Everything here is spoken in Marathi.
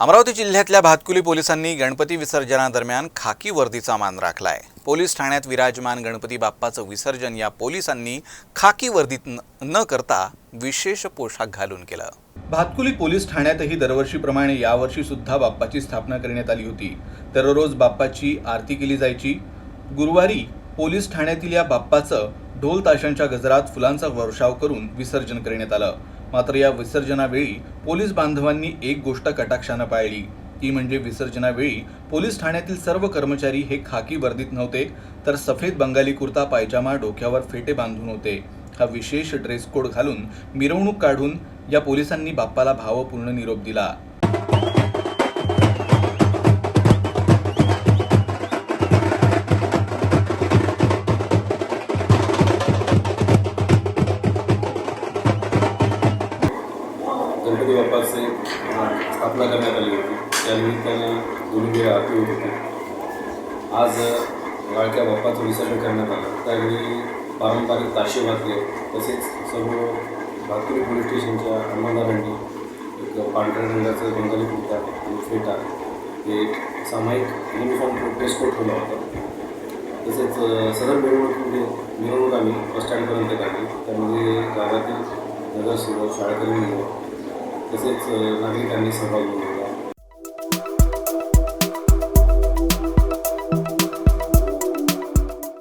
अमरावती जिल्ह्यातल्या भातकुली पोलिसांनी गणपती विसर्जनादरम्यान खाकी वर्दीचा मान राखलाय. पोलीस ठाण्यात विराजमान गणपती बाप्पाचं विसर्जन या पोलिसांनी खाकी वर्दीत न- न करता विशेष पोशाख घालून केलं. भातकुली पोलीस ठाण्यातही दरवर्षीप्रमाणे यावर्षी सुद्धा बाप्पाची स्थापना करण्यात आली होती. दररोज बाप्पाची आरती केली जायची. गुरुवारी पोलीस ठाण्यातील या बाप्पाचं ढोल ताशांच्या गजरात फुलांचा वर्षाव करून विसर्जन करण्यात आलं. मात्र या विसर्जनावेळी पोलीस बांधवांनी एक गोष्ट कटाक्षानं पाळली ती म्हणजे विसर्जनावेळी पोलीस ठाण्यातील सर्व कर्मचारी हे खाकी वर्दीत नव्हते तर सफेद बंगाली कुर्ता पायजामा डोक्यावर फेटे बांधून होते. हा विशेष ड्रेस कोड घालून मिरवणूक काढून या पोलिसांनी बाप्पाला भावपूर्ण निरोप दिला. गणपती बाप्पाचे स्थापना करण्यात आली होती. त्यानिमित्ताने दोन्ही वेळा आरती होत होती. आज लाडक्या बाप्पाचं विसर्जन करण्यात आलं. त्यावेळी पारंपरिक ताशे वाजले तसेच सर्व भातुरी पोलीस स्टेशनच्या हनुमानदारांनी एक पांढऱ्या रंगाचं बंगाली कुर्ता आणि फेटा हे सामायिक युनिफॉर्म ड्रेस कोड ठेवला होता. तसेच सदर मिरवणुकीमध्ये म्हणजे मिरवणूक आम्ही बस स्टँडपर्यंत काढली. त्यामध्ये गावातील नगरसेवक शाळकरी मुलं तसेच नागरिकांनी सहभाग घेऊन